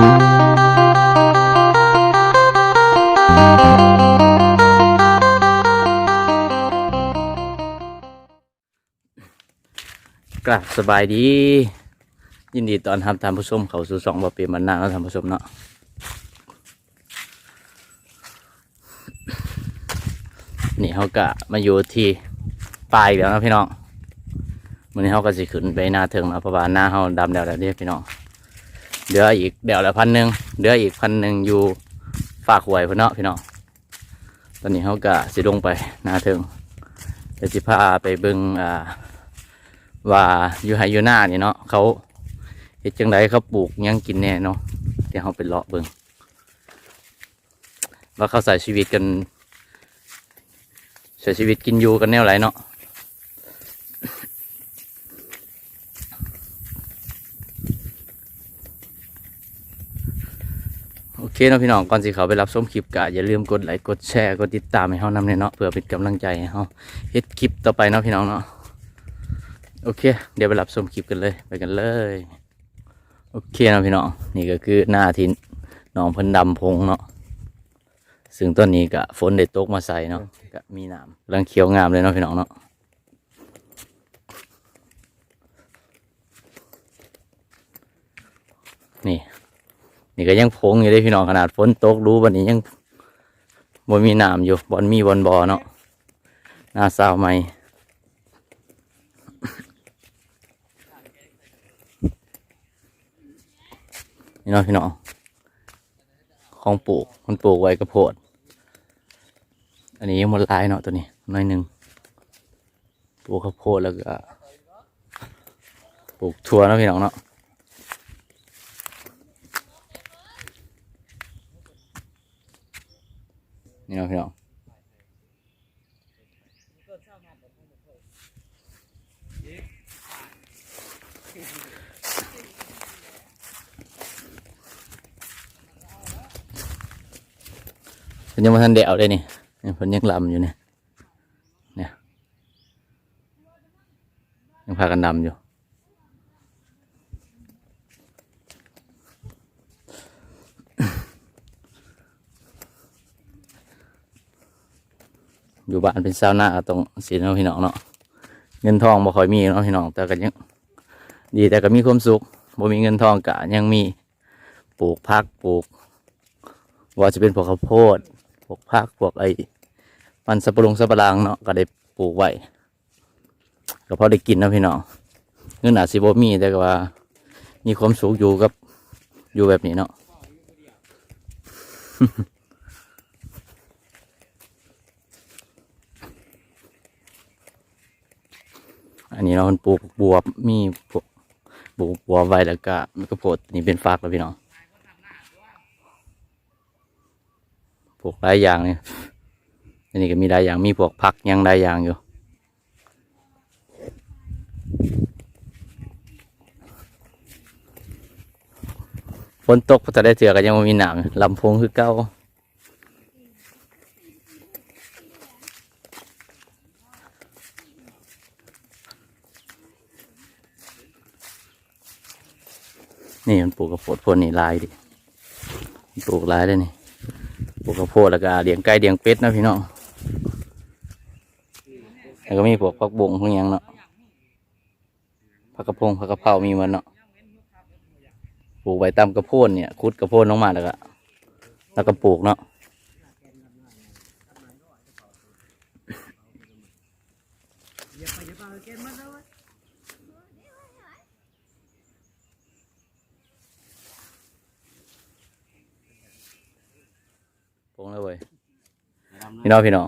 กลับสบายดี ยินดีตอนทำทานผู้ชมเขาสู่สองบาเปลี่ยนมันนานแล้วทานผู้ชมเนาะนี่เขากะมาอยู่ที่ปลายแล้วนะพี่น้องวันนี้เขาก็สิขึ้นไปหน้าเถิงนาะพระว่าหน้าเขาดำแล้วแล้วเนี่ยพี่น้อง เดืออีกเดี๋ยวละพันหนึ่งเดืออีกพันหนึ่งอยู่ฝากหวยพี่นเนาะพี่น้องตอนนี้เขากะสิลงไปนาถิงเดี๋ยวสิพาไปเบิ่งอ่าว่าอยู่ไฮอยู่หน้านี่เนาะเขาเฮ็ดจังไดเขาปลูกยังกินแน่เนาะเดี๋ยวเขาไปเลาะเบิ่งว่าเขาใส่ชีวิตกันใช้ชีวิตกินอยู่กันแนวไรเนาะ เคเนาะพี่น้องก่อนสิเขาไปรับชมคลิปกะอย่าลืมกดไลค์กดแชร์กดติดตามให้เขานำเนี่ยเนาะเพื่อเป็นกำลังใจให้เขาเฮ็ดคลิปต่อไปเนาะพี่น้องเนาะโอเค เดี๋ยวไปรับชมคลิปกันเลยไปกันเลยโอเคนะพี่น้องนี่ก็คือหน้าที่หนองพันดำพงเนาะซึ่งต้นนี้ก็ฝนได้ตกมาใส่เนาะก็มีน้ำกำลังเขียวงามเลยเนาะพี่น้องเนาะ นี่ นี่ก็ยังพงอยู่เลยพี่น้องขนาดฝนตกรู้วันนี้ยังบนมีน้ำอยู่บอนมีบอนบอเนาะหน้าสาวใหม่นี่เนาะพี่น้องของปลูกมันปลูกไว้กระโพด อันนี้ยังหมดลายเนาะตัวนี้น้อยหนึ่งปลูกข้าวโพดแล้วก็ปลูกถั่วนะพี่น้องเนาะ นี่เนาะพี่น้องเพิ่นยังมาทันเดวเลยนี่นี่เพิ่นยังลำอยู่เนี่ยเนี่ยยังพากันดำอยู่ อยู่บ้านเป็นชาวนาตรงสีเนาะพี่น้องเนาะเงินทองบ่ค่อยมีเนาะพี่น้องแต่ก็ยังดีแต่ก็มีความสุขบ่มีเงินทองกะยังมีปลูกพักปลูก ว่าจะเป็นพวกข้าวโพดพวกพักพวกไอ้มันสับปะรดสับปะรังเนาะก็ได้ปลูกไว้ก็พอได้กินเนาะพี่น้องเงินอาจสิบ่มีแต่ก็ว่า มีความสุขอยู่กับอยู่แบบนี้เนาะ อันนี้เราะมันปลูกบวบมีปลูกบัวไว้แล้วก็มันก็โพดนี่เป็นฟักแล้วพี่น้องปลูกหลายอย่างเนี่ยอันนี้ก็มีหลายอย่างมีพวกผักยังหลายอย่างอยู่ฝนตกพอจะได้เถื่อก็ยังบ่มีหนามลำพงคือเก้า นี่มันปลูกกระโพดพวกนี่ลายดิปลูกลายได้นี่ปลูกกระโพดแล้วก็เลี้ยงไก่เลี้ยงเป็ดนะพี่น้องแล้วก็มีพวกผักบงพวกหยังเนาะผักกระพงผักกระเพรามีมันเนาะปลูกใบตามกระโพดเนี่ยคุดกระโพดลงมาแล้วก็แล้วก็ปลูกเนาะ ปลูกแล้วเว้ยพี่น้องพี่น้อง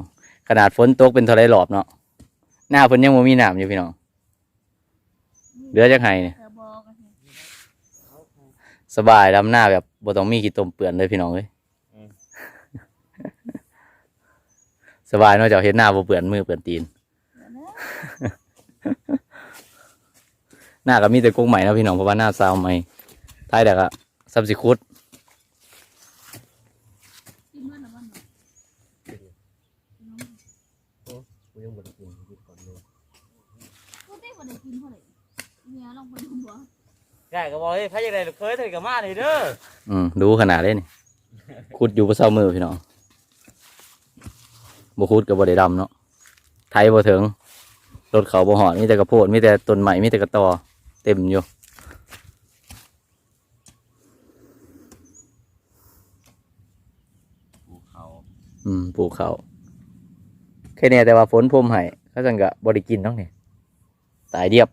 ขนาดฝนตกเป็นท่าไรหลอบเนาะหน้าฝนยังมีหน้ำอยู่พี่น้องเดือจักไห้เนี่ยเธอบอกกันสิสบายดำหน้าแบบบ่ต้องมีขี้ตมเปื่อนเลยพี่น้องเอ้ยสบายนาะเจ้าเฮ็ดหน้าบ่เปื่อนมือเปื่อนตีน หน้าก็มีแต่กงใหม่นะพี่น้องเพราะว่าหน้าซาวใหม่ท้ายแต่ก็ซับสิคุด กินเมื่อไหร่บ้างเนาะ กูยังบ่ได้กินกินก่อนเล ยพูดได้ว่าได้กินเท่าไหร่เนี่ยลองไปดูบ่กายก็บอกเฮ้ยพายยังไงลูกเคยเถอะกับมาเลยเด้ออืมดูขนาดเลยนี่ขุดอยู่บนเสามือพี่น้องบ่ขุดกับบ่ได้ดำเนาะไทยบ่ถึงรถเขาบ่หอดมีแต่กระโพดมีแต่ต้นไม้มีแต่กระตอเต็มอยู่ภูเขาอืมปลูกเขาแค่เนี้แต่ว่าฝนพรมให้เขาจังกะบ่ได้กินน้องนี่ตายเรียบ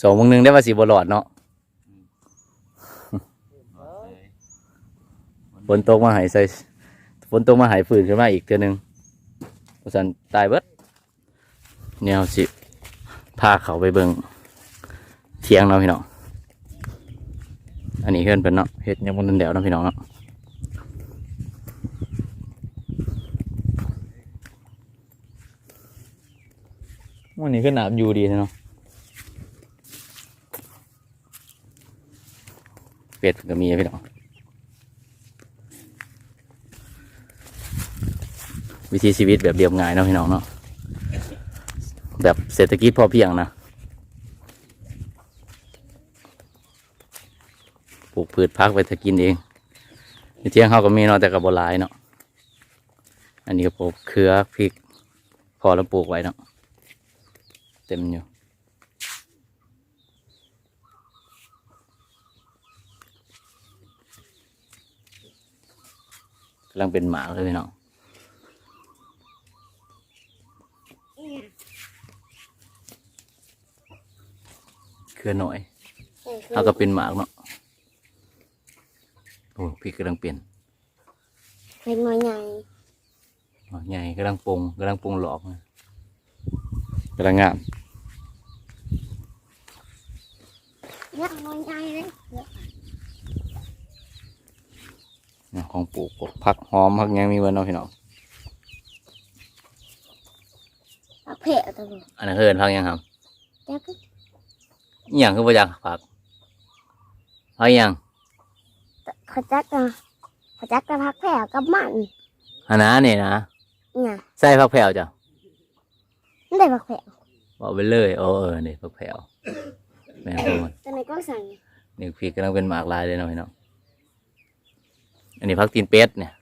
สองโมงหนึงได้ว่าสิบ่รอดเนาะฝนตกมาใหายใส่ฝนตกมาใหายฝืนขึ้นมาอีกเทื่อหนึงเพราะฉะนั้นตายเบิดแนวสิพาเขาไปเบิงเทียงเนาะพี่น้องอันนี้เพื่อนเป็นเนาะเฮ็ดยังบนนันเดวเนาะพี่น้องเนาะวันนี้ขึ้นหนาบอยู่ดีเนาะ เป็ดก็มีพี่น้องวิถีชีวิตแบบเรียบง่ายเนาะพี่น้องเนาะแบบเศรษฐกิจพอเพียงนะปลูกพืชพักไปถ้ากินเองในเที่ยงเขาก็มีเนาะแต่กับบลายเนาะอันนี้ก็ปลูกเครือพริกพอแล้วปลูกไว้เนาะเต็มอยู่ กำลังเป็นหมากเลยพี่น้องเครือหน่อยเอาก็เป็นหมากเนาะโอ้พี่กำลังเปลี่ยนเป็นหน่วยใหญ่หมากใหญ่กำลังปรุงกำลังปรุงหลอกนะกำลังงาม เยอะหน่วยใหญ่เลยเยอะ เนี่ย ของปลูกพวกผักหอมผักหยังมีเว้นเนาะพี่น้องผักเพะตัวนี้อันนั้นคือเอิ้นผักหยังครับจักอหย่างคือประจักผักผักหยังเขาจักนะเขาจักกับผักแพะกับมันอันนั้นนี่นะเนี่ยใส่ผักแผ่วจ้ะไม่ได้ผักแพะบอกไปเลยโอ้เออนี่ผักแผ่วแม่นพูดตัวนี้ก็สั่งนี่พี่กำลังเป็นหมากลายเลยเนาะพี่น้อง อันนี้ผักตีนเป็ดเนี่ย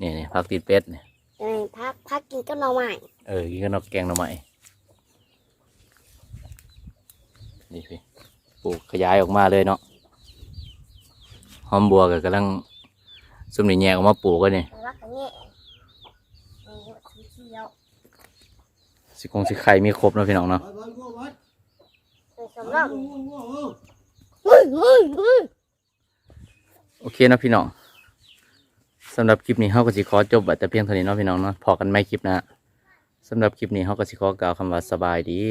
นี่นี่ผักตีนเป็ดเนี่ยตัวนี้พักพักกินกับหน่อไม้เออกินกับนกแกงหน่อไม้นี่พี่ปลูกขยายออกมาเลยเนาะหอมบัวก็กำลังสุ่มนี่แยกออกมาปลูกกันนี่แต่ว่ากันเนี่ยนี่สีเขียวสิคงสิไข่มีครบเนาะพี่น้องเนาะเป็นสำหรับเฮ้ยเฮ้ยเฮ้ย โอเคนะพี่น้องสำหรับคลิปนี้เฮาก็สิขอจบแต่เพียงเท่านี้เนาะพี่น้องเนาะพอกันไม่คลิปนะสำหรับคลิปนี้เฮาก็สิขอกล่าวคำว่าสบายดี